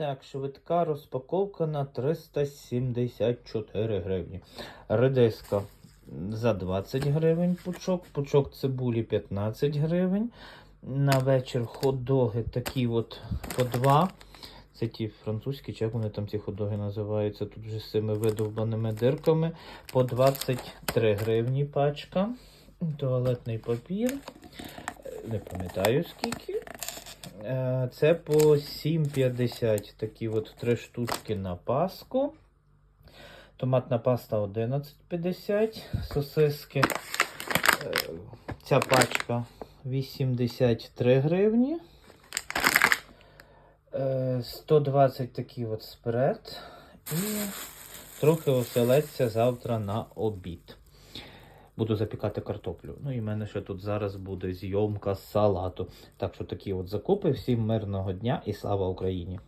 Так, швидка розпаковка на 374 гривні. Редиска за 20 гривень пучок, пучок цибулі 15 гривень. На вечір хот-доги такі от по 2. Це ті французькі, чи як вони там ці хот-доги називаються, тут вже з цими видовбаними дирками. По 23 гривні пачка. Туалетний папір. Не пам'ятаю скільки. Е, Це по 7,50 такі от три штучки на паску. Томатна паста 11,50. Сосиски. Е, Ця пачка 83 гривні. Е, 120 такий от спред. І трохи оселедця завтра на обід. Буду запікати картоплю. Ну і в мене ще тут зараз буде зйомка з салату. Так що такі от закупи. Всім мирного дня і слава Україні!